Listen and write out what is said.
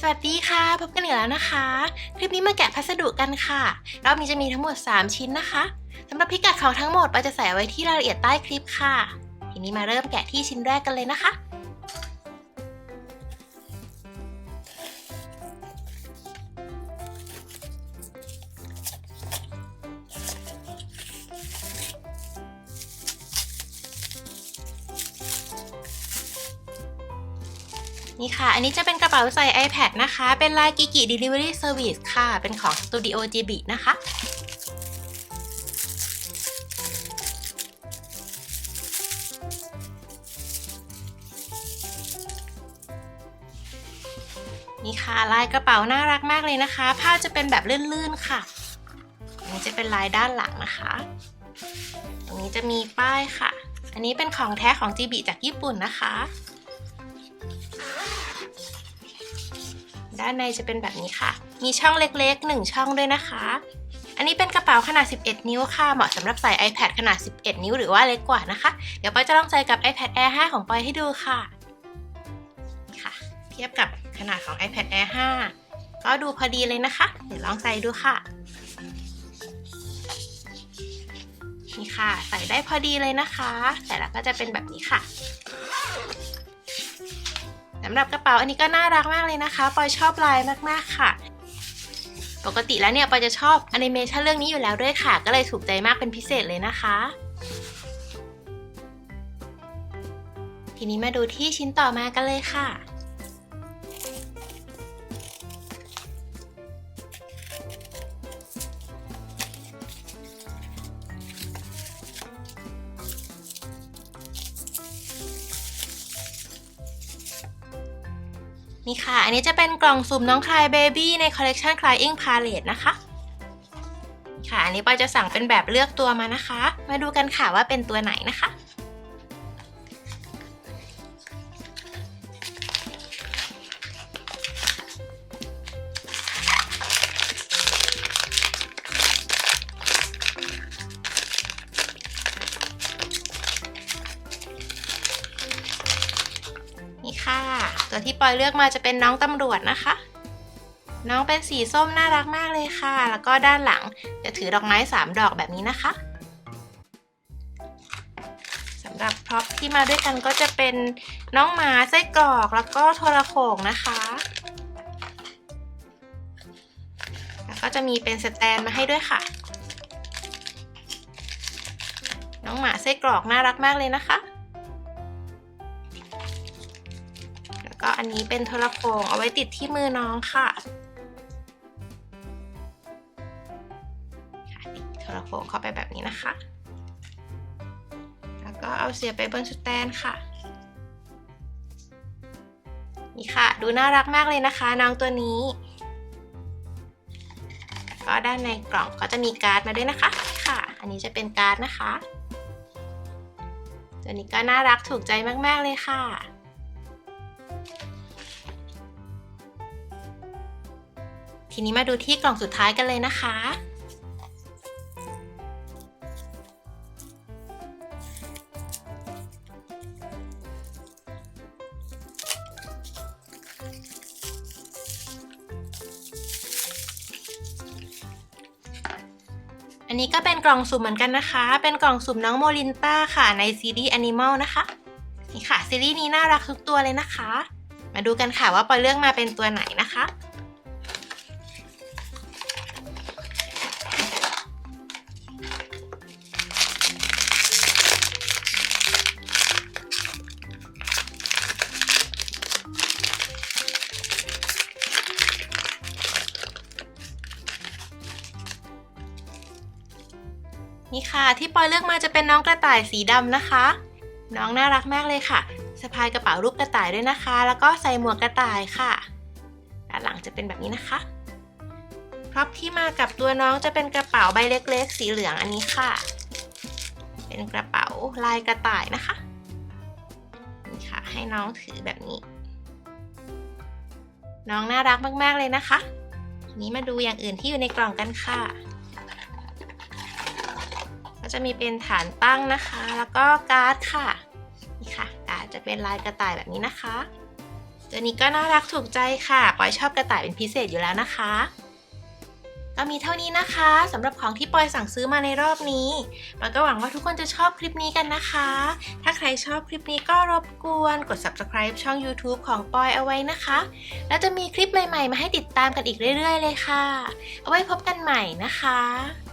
สวัสดีค่ะ พบกันอีกแล้วนะคะ คลิปนี้มาแกะพัสดุกันค่ะ รอบนี้จะมีทั้งหมด 3 ชิ้นนะคะสำหรับพิกัดของทั้งหมดเราจะใส่ไว้ที่รายละเอียดใต้คลิปค่ะ ทีนี้มาเริ่มแกะที่ชิ้นแรกกันเลยนะคะ นี่ค่ะ อันนี้จะเป็นกระเป๋าใส่ iPad นะคะ เป็นลายกิกิ Delivery Service ค่ะ เป็นของ Studio GB นะคะนี่ค่ะลายกระเป๋าน่ารักมากเลยนะคะ ผ้าจะเป็นแบบลื่นๆค่ะ อันนี้จะเป็นลายด้านหลังนะคะ ตรงนี้จะมีป้ายค่ะ อันนี้เป็นของแท้ของ GB จากญี่ปุ่นนะคะ ด้านในจะเป็นแบบนี้ค่ะ มีช่องเล็กๆ 1 ช่องด้วยนะคะ อันนี้เป็นกระเป๋าขนาด 11 นิ้วค่ะ เหมาะสำหรับใส่ iPad ขนาด 11 นิ้วหรือว่าเล็กกว่านะคะ เดี๋ยวปอยจะลองใส่กับ iPad Air 5 ของปอยให้ดูค่ะนี่ค่ะ เทียบกับขนาดของ iPad Air 5 ก็ดูพอดีเลยนะคะ เดี๋ยวลองใส่ดูค่ะนี่ค่ะ ใส่ได้พอดีเลยนะคะ แต่ล้วก็จะเป็นแบบนี้ค่ะ สำหรับกระเป๋าอันนี้ก็น่ารักมากเลยนะคะปอยชอบลายมากๆค่ะ ปกติแล้วเนี่ยปอยจะชอบแอนิเมชันเรื่องนี้อยู่แล้วด้วยค่ะ ก็เลยถูกใจมากเป็นพิเศษเลยนะคะ ทีนี้มาดูที่ชิ้นต่อมากันเลยค่ะ นี่ค่ะ อันนี้จะเป็นกล่องสุ่มน้องคลายเบบี้ในคอลเลกชันคลายอิงพาเลตนะคะ ค่ะ อันนี้ปอยจะสั่งเป็นแบบเลือกตัวมานะคะ มาดูกันค่ะว่าเป็นตัวไหนนะคะ ตัวที่ปอยเลือกมาจะเป็นน้องตำรวจนะคะ น้องเป็นสีส้มน่ารักมากเลยค่ะ แล้วก็ด้านหลังจะถือดอกไม้3ดอกแบบนี้นะคะสำหรับพร็อพที่มาด้วยกันก็จะเป็นน้องหมาไส้กรอกแล้วก็โทรโขงนะคะแล้วก็จะมีเป็นสแตนมาให้ด้วยค่ะ น้องหมาไส้กรอกน่ารักมากเลยนะคะ ก็อันนี้เป็นโทรโขงเอาไว้ติดที่มือน้องค่ะติดโทรโขงเข้าไปแบบนี้นะคะ แล้วก็เอาเสียบไปบนสแตนค่ะนี่ค่ะ ดูน่ารักมากเลยนะคะ น้องตัวนี้ก็ด้านในกล่องก็จะมีการ์ดมาด้วยนะคะค่ะ อันนี้จะเป็นการ์ดนะคะ ตัวนี้ก็น่ารักถูกใจมาก ๆ เลยค่ะ ทีนี้มาดูที่กล่องสุดท้ายกันเลยนะคะ อันนี้ก็เป็นกล่องสุ่มเหมือนกันนะคะ เป็นกล่องสุ่มน้องโมลินต้าค่ะในซีรีส์ Animal นะคะ นี่ค่ะซีรีส์นี้น่ารักทุกตัวเลยนะคะ มาดูกันค่ะว่าปอยเลือกมาเป็นตัวไหนนะคะ นี่ค่ะที่ปอยเลือกมาจะเป็นน้องกระต่ายสีดำนะคะ น้องน่ารักมากเลยค่ะสะพายกระเป๋ารูปกระต่ายด้วยนะคะ แล้วก็ใส่หมวกกระต่ายค่ะด้านหลังจะเป็นแบบนี้นะคะพร็อพที่มากับตัวน้องจะเป็นกระเป๋าใบเล็ก ๆ สีเหลืองอันนี้ค่ะ เป็นกระเป๋าลายกระต่ายนะคะนี่ค่ะ ให้น้องถือแบบนี้ น้องน่ารักมากๆเลยนะคะทีนี้มาดูอย่างอื่นที่อยู่ในกล่องกันค่ะ ก็จะมีเป็นฐานตั้งนะคะ แล้วก็การ์ดค่ะนี่ค่ะ การ์ดจะเป็นลายกระต่ายแบบนี้นะคะตัวนี้ก็น่ารักถูกใจค่ะปอยชอบกระต่ายเป็นพิเศษอยู่แล้วนะคะ ก็มีเท่านี้นะคะสำหรับของที่ปอยสั่งซื้อมาในรอบนี้ปอยก็หวังว่าทุกคนจะชอบคลิปนี้กันนะคะ ถ้าใครชอบคลิปนี้ก็รบกวนกด subscribe ช่อง YouTube ของปอยเอาไว้นะคะ แล้วจะมีคลิปใหม่ๆ มาให้ติดตามกันอีกเรื่อย ๆ เลยค่ะ เอาไว้พบกันใหม่นะคะ